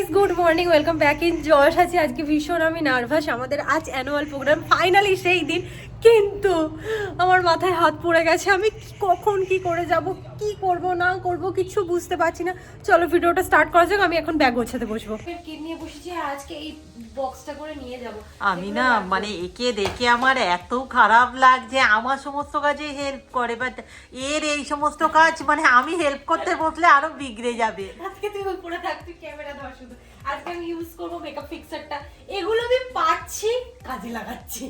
Guys good morning welcome back in Josh আছি আজকে ভীষণ আমি নার্ভাস। আমাদের আজ অ্যানুয়াল প্রোগ্রাম ফাইনালি সেই দিন কিন্তু আমার মাথায় হাত পড়ে গেছে আমি কখন কি করে যাব কি করব না করব কিছু বুঝতে পারছি না। চলো ভিডিওটা স্টার্ট করা যাক আমি এখন ব্যাগ গোছাতে বসবো। কি নিয়ে বসেছি আজকে এই বক্সটা করে নিয়ে যাব। আমি না মানে একে দেখে আমার এত খারাপ লাগছে আমার সমস্ত কাজে হেল্প করে বাট এর এই সমস্ত কাজ মানে আমি হেল্প করতে বসলে আরও বিগড়ে যাবে। আজকে তুই উপরে থাক তুই ক্যামেরা ধর শুধু। আজকে আমি ইউজ করব মেকআপ ফিক্সারটা এগুলো আমি পাচ্ছি কাজে লাগাচ্ছি।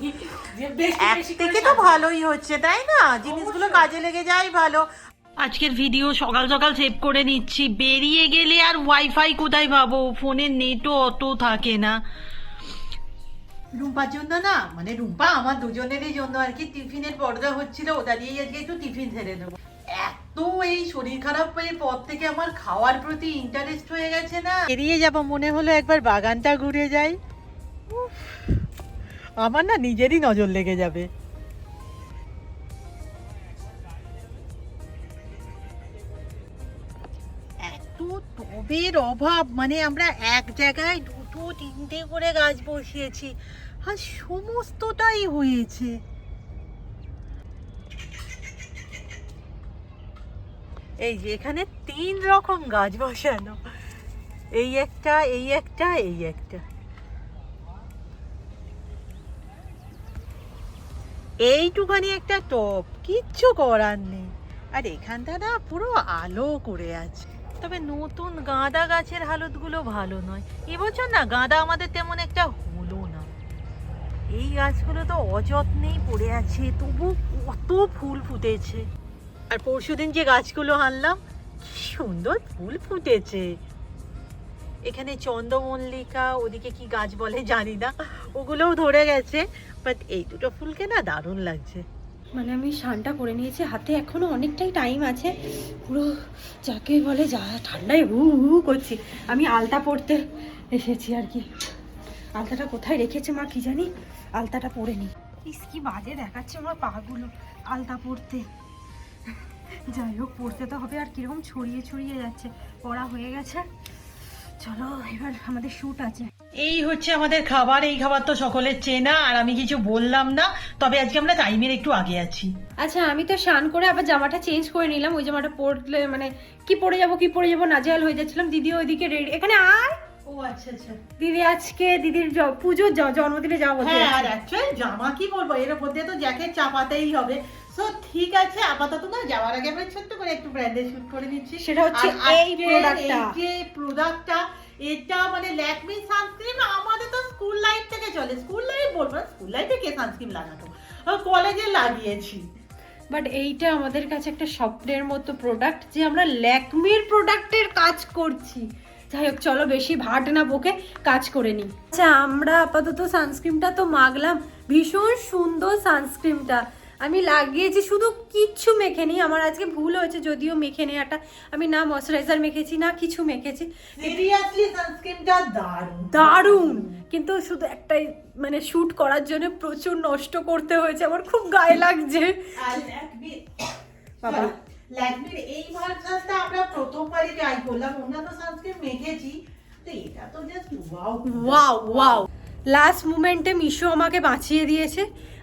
যে বেশি থেকে তো ভালোই হচ্ছে তাই না? জিনিসগুলো কাজে লেগে যায় ভালো। আজকের ভিডিও সকাল সকাল সেভ করে নিচ্ছি। বেরিয়ে গেলে আর ওয়াইফাই কোথায় পাবো? ফোনের নেটও অত থাকে না। রুম্পার জন্য না মানে রুম্পা আমার দুজনেরই জন্য আর কি টিফিনের পর্দা হচ্ছিল ওটা দিয়েই আজকে একটু টিফিন ছেড়ে দেবো। এত এই শরীর খারাপ হয়ে পর থেকে আমার খাওয়ার প্রতি ইন্টারেস্ট হয়ে গেছে না। বেরিয়ে যাব মনে হলো একবার বাগানটা ঘুরে যাই। উফ, আমার না নিজেরই নজর লেগে যাবে। এত টবের অভাব মানে আমরা এক জায়গায় দুটো তিনটে করে গাছ বসিয়েছি আর সমস্তটাই হয়েছে। এই যে এখানে তিন রকম গাছ বসানো। এই একটা এই একটা এই একটা। এইটুখানি একটা টপ, কিচ্ছু করার নেই। আর এখানটা না পুরো আলো করে আছে। তবে নতুন গাঁদা গাছের হালতগুলো ভালো নয়। এবছর না গাঁদা আমাদের তেমন একটা হলো না। এই গাছগুলো তো অযত্নেই পড়ে আছে, তবু কত ফুল ফুটেছে। আর পরশুদিন যে গাছগুলো আনলাম, কি সুন্দর ফুল ফুটেছে। এখানে চন্দ্রমল্লিকা, ওদিকে কি গাছ বলে জানি না, ওগুলোও ধরে গেছে বাট এই দুটো ফুলকে না দারুণ লাগছে। মানে আমি স্নানটা করে নিয়েছি, হাতে এখনও অনেকটাই টাইম আছে, পুরো যাকে বলে যা ঠান্ডায় হু হু করছি। আমি আলতা পরতে এসেছি আর কি। আলতাটা কোথায় রেখেছে মা কি জানি? আলতাটা পরে নি। কি বাজে দেখাচ্ছে আমার পাগুলো, আলতা পরতে। যাই হোক পড়তে তো হবে আর কীরকম ছড়িয়ে ছড়িয়ে যাচ্ছে পড়া হয়ে গেছে। চলো এবার আমাদের শ্যুট আছে। এই হচ্ছে আমাদের খাবার এই খাবার তো সকলের চেনা আর আমি কিছু বললাম না তবে আজকে আমরা টাইমের একটু আগে আছি। আচ্ছা আমি তো স্নান করে আবার জামাটা চেঞ্জ করে নিলাম ওই জামাটা পরলে মানে কি পরে যাব কি পরে যাব নাজেহাল হয়ে যাচ্ছিলাম দিদি ওইদিকে রেডি এখানে আয়! ও আচ্ছা আচ্ছা। দিদি আজকে দিদির জ- পুজোর জন্মদিনে যাওয়া হ্যাঁ আর অ্যাকচুয়ালি জামা কি বলব? এর উপর দিয়ে তো জ্যাকেট চাপাতেই হবে। সো ঠিক আছে আপাতত না যাওয়ার আগে আমরা ছোট্ট করে একটু ব্র্যান্ডে শুট করে নিচ্ছি। সেটা হচ্ছে এই প্রোডাক্টটা এই যে প্রোডাক্টটা এটা মানে ল্যাকমি সানস্ক্রিন আমাদের তো স্কুল লাইফ থেকে চলে। স্কুল লাইফ বলব না স্কুল লাইফে কে সানস্ক্রিন লাগাতো? কলেজে লাগিয়েছি। বাট এইটা আমাদের কাছে একটা স্বপ্নের মতো প্রোডাক্ট যে আমরা ল্যাকমির প্রোডাক্টের কাজ করছি। যাই হোক চলো বেশি ভাট না বকে কাজ করে নিই আচ্ছা আমরা আপাতত সানস্ক্রিনটা তো মাগলাম ভীষণ সুন্দর সানস্ক্রিনটা আমি লাগিয়েছি শুধু কিচ্ছু মেখে নি আমার আজকে ভুল হয়েছে যদিও মেখে নেওয়াটা। আমি না ময়শ্চারাইজার মেখেছি না কিছু মেখেছি। সিরিয়াসলি সানস্ক্রিনটা দারুণ। দারুণ! কিন্তু শুধু একটাই মানে শুট করার জন্য প্রচুর নষ্ট করতে হয়েছে। আমার খুব গায়ে লাগছে। বাবা। ল্যাকমির এই ভার্সনটা আমরা প্রথমবারই ট্রাই করলাম। অন্যান্য সানস্ক্রিন মেখেছি। তো এটা তো just wow wow wow last মুমেন্টে Meesho আমাকে বাঁচিয়ে দিয়েছে।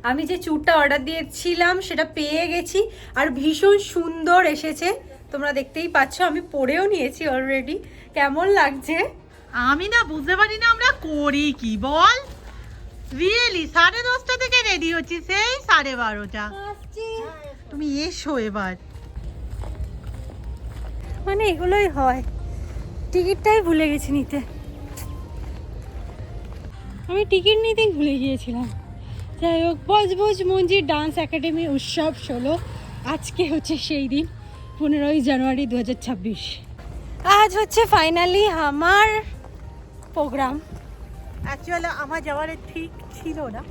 আমি যে চুরটা অর্ডার দিয়েছিলাম সেটা পেয়ে গেছি। আর ভীষণ সুন্দর এসেছে। তোমরা দেখতেই পাচ্ছ আমি পরেও নিয়েছি অলরেডি কেমন লাগছে? আমি না বুঝতে পারি না আমরা করি কি। বল। রিয়েলি সাড়ে দশটা থেকে রেডি হচ্ছি সেই সাড়ে বারোটা। তুমি এসো এবার। মানে এগুলোই হয়। টিকিটটাই ভুলে গেছি নিতে। আমি টিকিট নিতেই ভুলে গিয়েছিলাম। যাই হোক বজবজ মঞ্জির ডান্স একাডেমি উৎসব ষোলো। আজকে হচ্ছে সেই দিন পনেরোই জানুয়ারি দু হাজার ছাব্বিশ। আজ হচ্ছে ফাইনালি আমার প্রোগ্রাম অ্যাকচুয়ালি আমার যাওয়ার ঠিক ছিল না।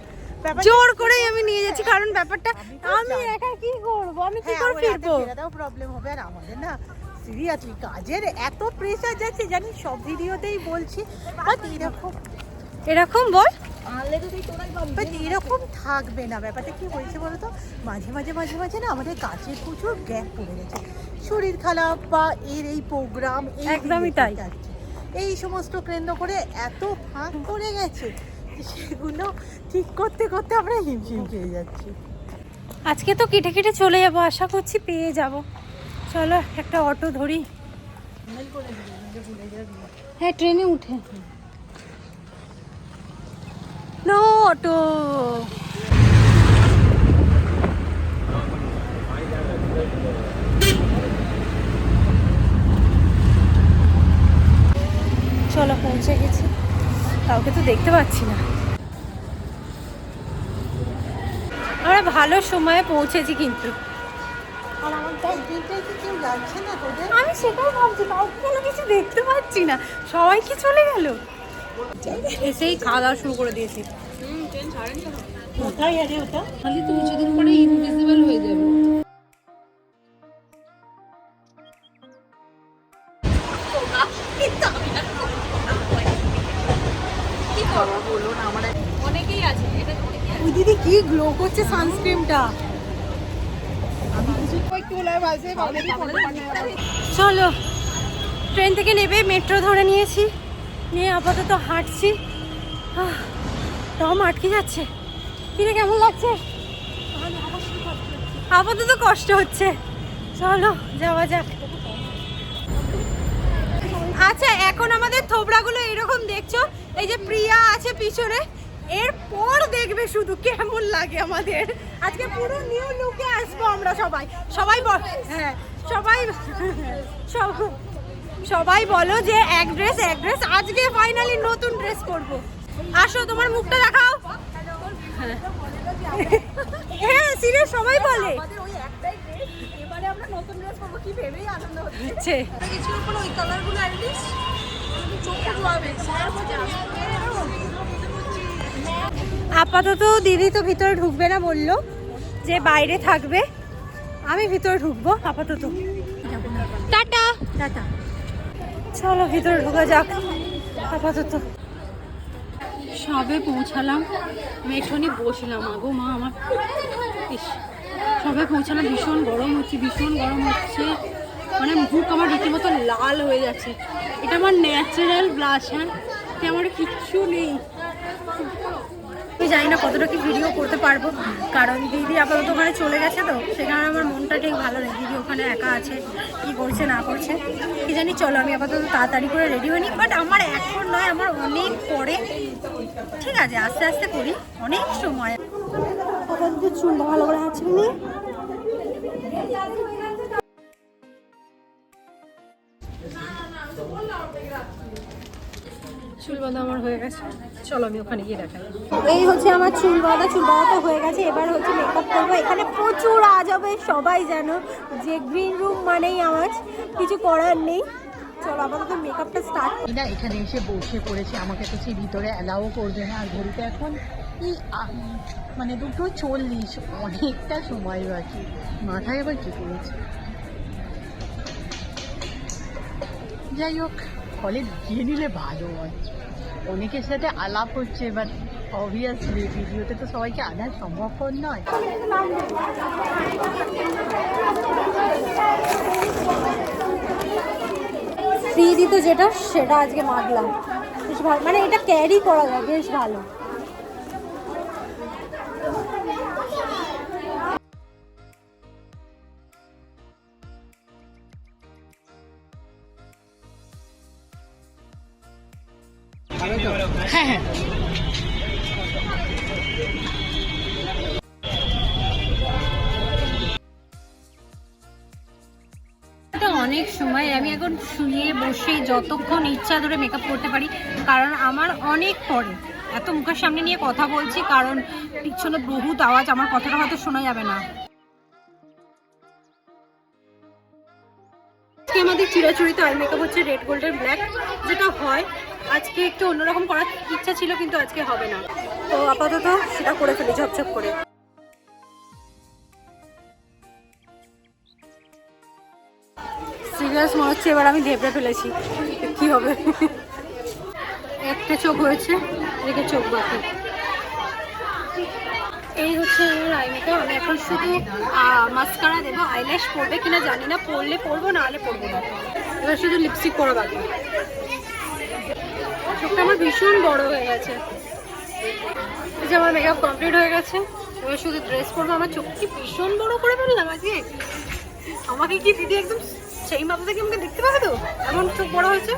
জোর করেই আমি নিয়ে যাচ্ছি কারণ ব্যাপারটা আমি। একা কি করব? আমি কি হ্যাঁ, করে ফিরবো? প্রবলেম হবে আর আমাদের না। সিরিয়াসলি কাজের এত প্রেশার যাচ্ছে জানি সব ভিডিওতেই বলছি। বাট এরকম এরকম বল। বাট এরকম থাকবে না ব্যাপারটা কি হয়েছে বলো তো? মাঝে মাঝে মাঝে মাঝে না আমাদের কাজের প্রচুর গ্যাপ পড়ে গেছে। শরীর খারাপ বা এর এই প্রোগ্রাম একদমই তাই। এই সমস্ত কেন্দ্র করে এত ফাঁক করে গেছে সেগুলো ঠিক করতে করতে আমরা হিমশিম খেয়ে যাচ্ছি। আজকে তো কেটে কেটে চলে যাব আশা করছি পেয়ে যাব। চলো একটা অটো ধরি। হ্যাঁ ট্রেনে উঠে। No auto. চলো পৌঁছে গেছি। কাউকে তো দেখতে পাচ্ছি না। আমরা ভালো সময়ে পৌঁছেছি কিন্তু। আমি সেটাই ভাবছি কাউকে কোনো কিছু দেখতে পাচ্ছি না। সবাই কি চলে গেল? এসেই খাওয়া দাওয়া শুরু করে দিয়েছি। কোথায় আরে ওটা? খালি তো কিছুদিন পরে ইনভিজিবল হয়ে যাবে। ওই দিদি কি গ্লো করছে সানস্ক্রিনটা চলো ট্রেন থেকে নেবে, মেট্রো ধরে নিয়েছি। নিয়ে আপাতত হাঁটছি। দম আটকে যাচ্ছে। কিরে, কেমন লাগছে? আপাতত কষ্ট হচ্ছে। চলো, যাওয়া যাক। আচ্ছা এখন আমাদের থোবড়াগুলো এরকম দেখছ? এই যে প্রিয়া আছে পিছনে এরপর দেখবে শুধু কেমন লাগে আমাদের। আজকে পুরো নিউ লুকে আসব আমরা সবাই। সবাই বল হ্যাঁ সবাই সব- সবাই বলো যে এক ড্রেস এক ড্রেস আজকে ফাইনালি নতুন ড্রেস পরবো। আসো তোমার মুখটা দেখাও। হ্যাঁ। সিরিয়াস সবাই বলে। হচ্ছে। আপাতত দিদি তো ভিতরে ঢুকবে না বলল যে বাইরে থাকবে। আমি ভিতরে ঢুকবো আপাতত। টাটা। টাটা। চলো ভিতরে ঢুকা যাক আপাতত। সবে পৌঁছালাম। মেঠনি বসলাম। আগো মা আমার ইস, সবে পৌঁছালাম। ভীষণ গরম হচ্ছে ভীষণ গরম হচ্ছে। মানে মুখ আমার রীতিমতো লাল হয়ে যাচ্ছে। এটা আমার ন্যাচারাল ব্লাশ হ্যাঁ? আমার কিচ্ছু নেই। আমি জানি না কতটা কি ভিডিও করতে পারব। কারণ দিদি আপাতত ওখানে চলে গেছে তো সেখানে আমার মনটা ঠিক ভালো নেই। দিদি ওখানে একা আছে, কি করছে, না করছে, কি জানি, চলো, আমি আপাতত তাড়াতাড়ি করে রেডি হইনি বাট আমার এখন নয়, আমার অনেক পরে। ঠিক আছে, আস্তে আস্তে করি। অনেক সময়। আপাতত চুলটা ভালো করে নিয়ে চুল বাঁধা আমার হয়ে গেছে। চলো আমি ওখানে গিয়ে দেখাই। এই হচ্ছে আমার চুল বাঁধা চুল বাঁধা হয়ে গেছে। এবার হচ্ছে মেকআপ করব। এখানে প্রচুর আজ হবে সবাই জানো যে গ্রিন রুম মানেই আওয়াজ। কিছু করার নেই। চলো আপাতত মেকআপটা স্টার্ট না এখানে এসে বসে পড়েছে। আমাকে তো সেই ভিতরে অ্যালাও করবে না। আর ঘড়িতে এখন এই মানে দুটো চল্লিশ। অনেকটা সময় বাকি। মাথায় আবার কি করেছে? যাই হোক হলে গিয়ে নিলে ভালো হয়। অনেকের সাথে আলাপ হচ্ছে বাট অবভিয়াসলি ভিডিওতে তো সবাইকে আনা সম্ভবপর নয়। ফ্রি দিত যেটা, সেটা আজকে মাখলাম বেশ ভালো। মানে এটা ক্যারি করা যায়, বেশ ভালো। হ্যাঁ হ্যাঁ। অনেক সময় আমি এখন শুয়ে বসে যতক্ষণ ইচ্ছা ধরে মেকআপ করতে পারি কারণ আমার অনেক পরে। এত মুখের সামনে নিয়ে কথা বলছি কারণ পিছনে বহুত আওয়াজ আমার কথাটা হয়তো শোনা যাবে না। আজকে আমাদের চিরাচরিত আই মেকআপ হচ্ছে রেড গোল্ডেন ব্ল্যাক যেটা হয় আজকে একটু অন্যরকম করার ইচ্ছা ছিল কিন্তু আজকে হবে না। তো আপাতত সেটা করে ফেলি ঝপঝপ করে। সিরিয়াস মনে হচ্ছে এবার আমি ধেপড়ে ফেলেছি কি হবে। একটা চোখ হয়েছে এদিকে চোখ বাকি। এই হচ্ছে আমার আই মেকআপ আমি এখন শুধু মাস্কারা দেবো আইল্যাশ পরবে কিনা জানি না পরলে পরবো না হলে পরবো না। এবার শুধু লিপস্টিক পরা বাকি। চোখটা আমার ভীষণ বড় হয়ে গেছে। এই যে আমার মেকআপ কমপ্লিট হয়ে গেছে। এবার শুধু ড্রেস পরবো, আমার চোখ কি ভীষণ বড় করে ফেললাম আজকে। আমাকে কি দিদি একদম সেই মাথা থেকে আমাকে দেখতে পাবে তো? এমন চোখ বড় হয়েছে।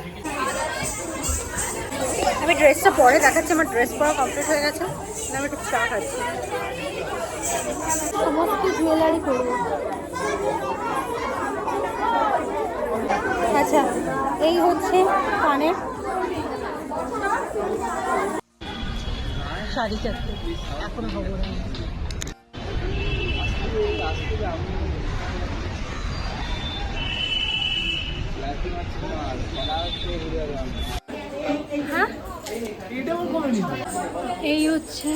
আমি ড্রেসটা পরে দেখাচ্ছি, আমার ড্রেস পরা কমপ্লিট হয়ে গেছে। আমি একটু চা খাচ্ছি। সমস্ত জুয়েলারি করব আচ্ছা এই হচ্ছে কানের এই হচ্ছে।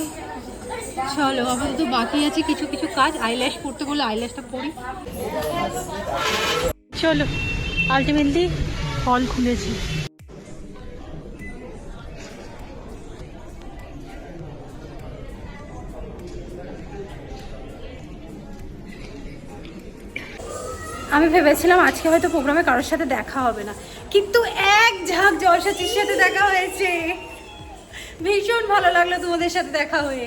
চলো, আপাতত বাকি আছে কিছু কিছু কাজ। আইল্যাশ পড়তে বলে আইল্যাশটা পড়ি চলো আলটিমেটলি ফল খুলেছি। আমি ভেবেছিলাম আজকে হয়তো প্রোগ্রামে কারোর সাথে দেখা হবে না। কিন্তু এক ঝাঁক জলসাচির সাথে দেখা হয়েছে। ভীষণ ভালো লাগল তোমাদের সাথে দেখা হয়ে।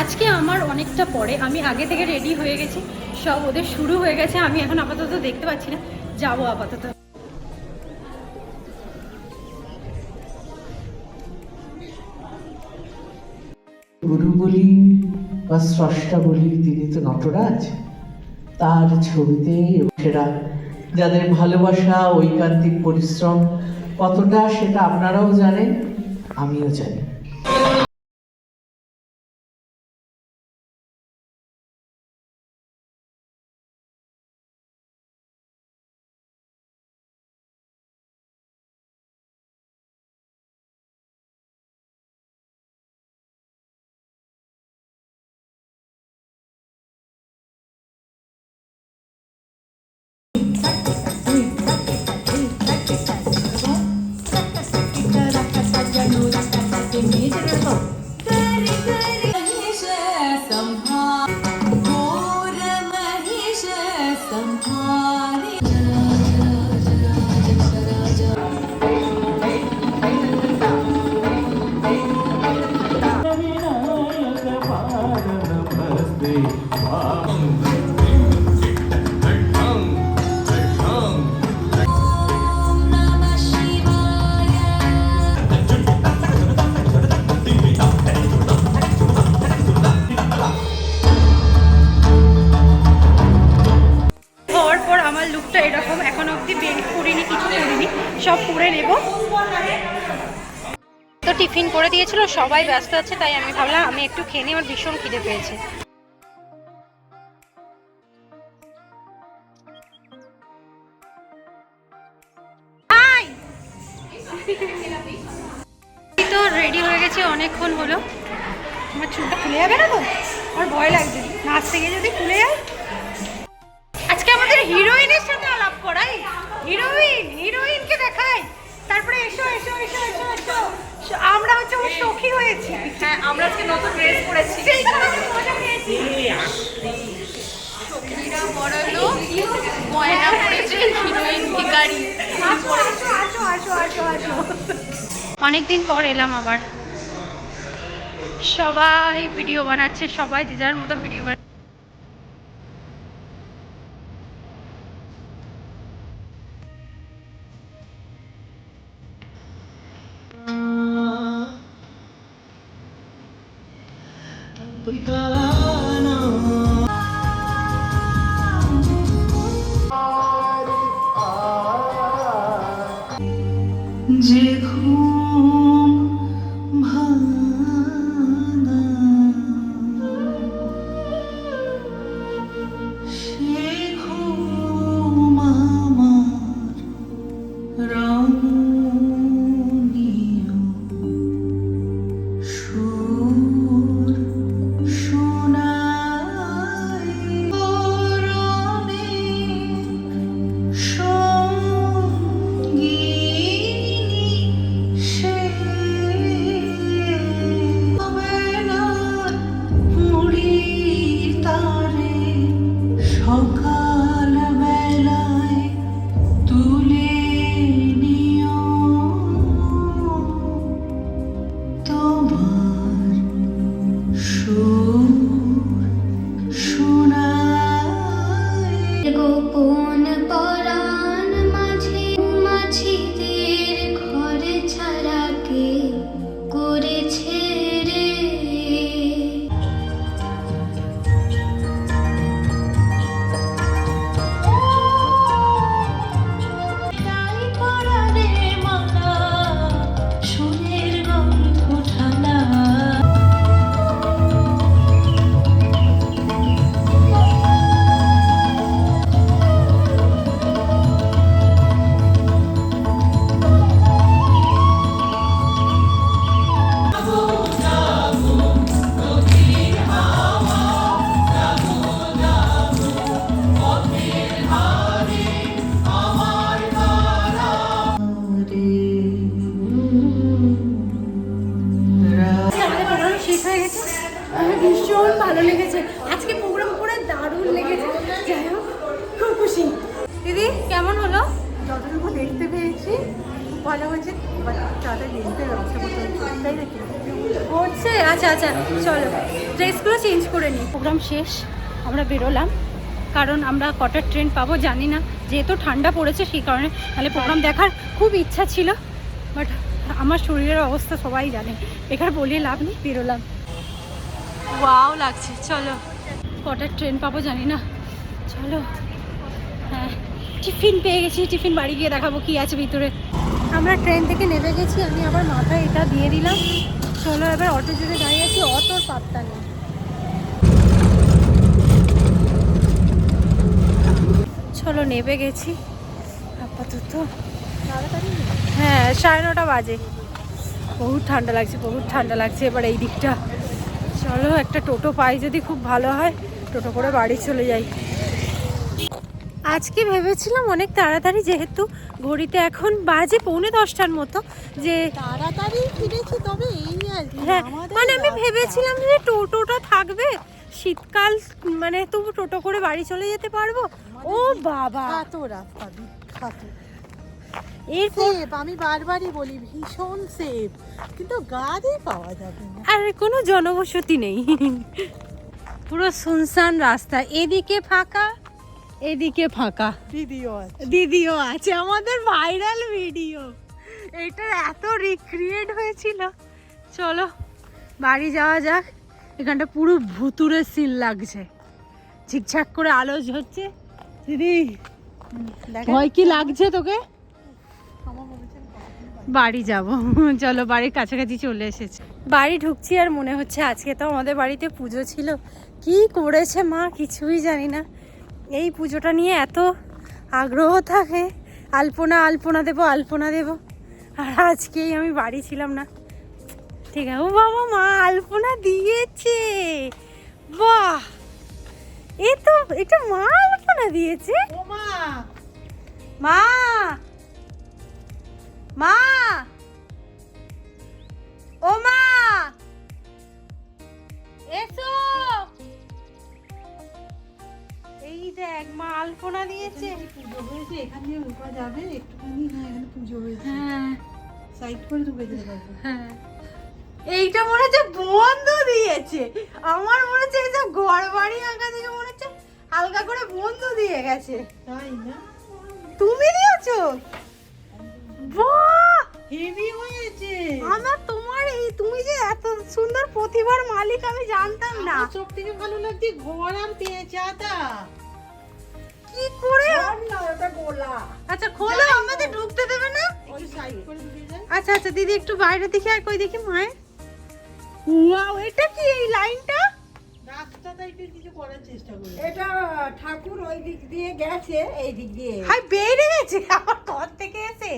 আজকে আমার অনেকটা পরে, আমি আগে থেকে রেডি হয়ে গেছি। সব ওদের শুরু হয়ে গেছে, আমি এখন আপাতত দেখতে পাচ্ছি না। যাব আপাতত। গুরু বলি বা স্রষ্টা বলি তিনি তো নটরাজ। তার ছবিতে সেটা যাদের ভালোবাসা ঐকান্তিক পরিশ্রম কতটা সেটা আপনারাও জানেন আমিও জানি। দিয়েছিল, সবাই ব্যস্ত আছে, তাই আমি ভাবলাম আমি একটু খেয়ে নিই, আমার ভীষণ খিদে পেয়েছে। তো রেডি হয়ে গেছে, অনেকক্ষণ হলো। আমার চুলটা খুলে যাবে না তো? আমার ভয় লাগছে। নাচতে গিয়ে যদি খুলে যায়। আজকে আমাদের হিরোইনের সাথে আলাপ করাই। হিরোইন, হিরোইনকে দেখাই। তারপরে এসো এসো এসো এসো এসো। আমরা হচ্ছে ওর সখী হয়েছি। হ্যাঁ আমরা আজকে নতুন ড্রেস পরেছি। সেই কারণে মজা পেয়েছি। সখীরা বড়লো ময়না পড়েছে হিরোইন ভিখারি। আসো আসো আসো আসো আসো আসো অনেকদিন পর এলাম আবার। সবাই ভিডিও বানাচ্ছে সবাই যে যার মতো ভিডিও বানাচ্ছে। ড্রেসগুলো চেঞ্জ করে নিই। প্রোগ্রাম শেষ আমরা বেরোলাম। কারণ আমরা কটার ট্রেন পাবো জানি না। যেহেতু ঠান্ডা পড়েছে সেই কারণে তাহলে প্রোগ্রাম দেখার খুব ইচ্ছা ছিল। বাট আমার শরীরের অবস্থা সবাই জানে। এখানে বলিয়ে লাভ নেই বেরোলাম। ওয়াও লাগছে চলো। কটার ট্রেন পাবো জানি না। চলো। হ্যাঁ টিফিন পেয়ে গেছি টিফিন বাড়ি গিয়ে দেখাবো কি আছে ভিতরে। আমরা ট্রেন থেকে নেমে গেছি আমি আবার মাথায় এটা দিয়ে দিলাম। চলো এবার অটো জুড়ে দাঁড়িয়ে আছি অটোর পাত্তা নেই। চলো নেমে গেছি। আপাতত। হ্যাঁ সাড়ে নটা বাজে। বহুত ঠান্ডা লাগছে বহুত ঠান্ডা লাগছে এবার এই দিকটা। চলো একটা টোটো পাই যদি খুব ভালো হয় টোটো করে বাড়ি চলে যাই। আজকে ভেবেছিলাম অনেক তাড়াতাড়ি যেহেতু ঘড়িতে এখন বাজে পৌনে দশটার মতো যে তাড়াতাড়ি ফিরেছি তবে এই আর কি হ্যাঁ মানে আমি ভেবেছিলাম যে টোটোটা থাকবে শীতকাল মানে তবু টোটো করে বাড়ি চলে যেতে পারব? ও বাবা। বিখ্যাত রাস্তা বিখ্যাত। সেফ আমি বারবারই বলি ভীষণ সেফ কিন্তু গাড়ি পাওয়া যাবে না। আর কোনো জনবসতি নেই। পুরো শুনশান রাস্তা। এদিকে ফাঁকা এদিকে ফাঁকা। দিদিও আছে। দিদিও আছে। আমাদের ভাইরাল ভিডিও। এটা এত রিক্রিয়েট হয়েছিল। চলো বাড়ি যাওয়া যাক। এখানটা পুরো ভুতুরে সিল লাগছে। ঠিকঠাক করে আলো হচ্ছে দিদি ভয় কি লাগছে তোকে? বাড়ি যাব। চলো বাড়ির কাছাকাছি চলে এসেছে। বাড়ি ঢুকছি আর মনে হচ্ছে আজকে তো আমাদের বাড়িতে পুজো ছিল। কি করেছে মা কিছুই জানি না। এই পুজোটা নিয়ে এত আগ্রহ থাকে। আলপনা আলপনা দেবো আলপনা দেবো। আর আজকেই আমি বাড়ি ছিলাম না। ঠিক ও বাবা মা আলপনা দিয়েছে। বাহ! এ তো এটা মা আলপনা দিয়েছে? মা! মা! মা! ও মা! এসো! এই দেখ মা আলপনা দিয়েছে। পুজো হয়েছে? এখান দিয়ে যাবে একটুখানি হ্যাঁ এখানে পুজো হয়েছে। হ্যাঁ। সাইড করে ঢুকে যেতে পারবে হ্যাঁ। এইটা মনে হচ্ছে বন্ধ দিয়েছে। আমার মনে হচ্ছে এই সব ঘর বাড়ি আঁকা থেকে মনে হচ্ছে হালকা করে বন্ধ দিয়ে গেছে। তাই না? তুমি দিয়েছ? বাহ! হেভি হয়েছে। আমার তোমার এই তুমি যে এত সুন্দর প্রতিভার মালিক আমি জানতাম না। সব থেকে ভালো লাগছে ঘর আর পেঁচাটা। কি করে? আচ্ছা খোলো আমাদের ঢুকতে দেবে না? আচ্ছা আচ্ছা দিদি একটু বাইরে দেখি আর কই দেখি মায়ের? ওয়াও এটা কি এই লাইনটা? রাস্তা টাইপের কিছু করার চেষ্টা করি। এটা ঠাকুর ওই দিক দিয়ে গেছে এই দিক দিয়ে। হাই বেরিয়ে গেছে আমার ঘর থেকে এসে।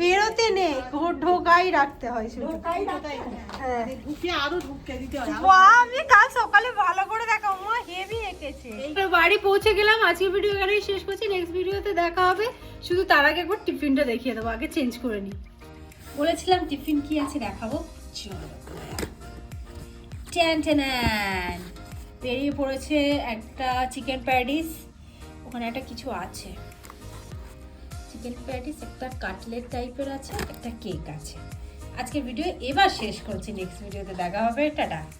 বেরোতে নেই ঘর ঢোকাই রাখতে হয় শুধু। হ্যাঁ। ঢুকে আরও ঢুকে দিতে হয় আমি কাল সকালে ভালো করে দেখা মা হেভি এঁকেছে। বাড়ি পৌঁছে গেলাম আজকে ভিডিও এখানেই শেষ করছি নেক্সট ভিডিওতে দেখা হবে। শুধু তার আগে একবার টিফিনটা দেখিয়ে দেবো আগে চেঞ্জ করে নিই বলেছিলাম টিফিন কি আছে দেখাবো? ট্যান ট্যান বেরিয়ে পড়েছে একটা চিকেন প্যাডিস ওখানে একটা কিছু আছে। চিকেন প্যাটিস একটা কাটলেট টাইপের আছে, একটা কেক আছে। আজকের ভিডিও এবার শেষ করছি। নেক্সট ভিডিওতে দেখা হবে। টাটা।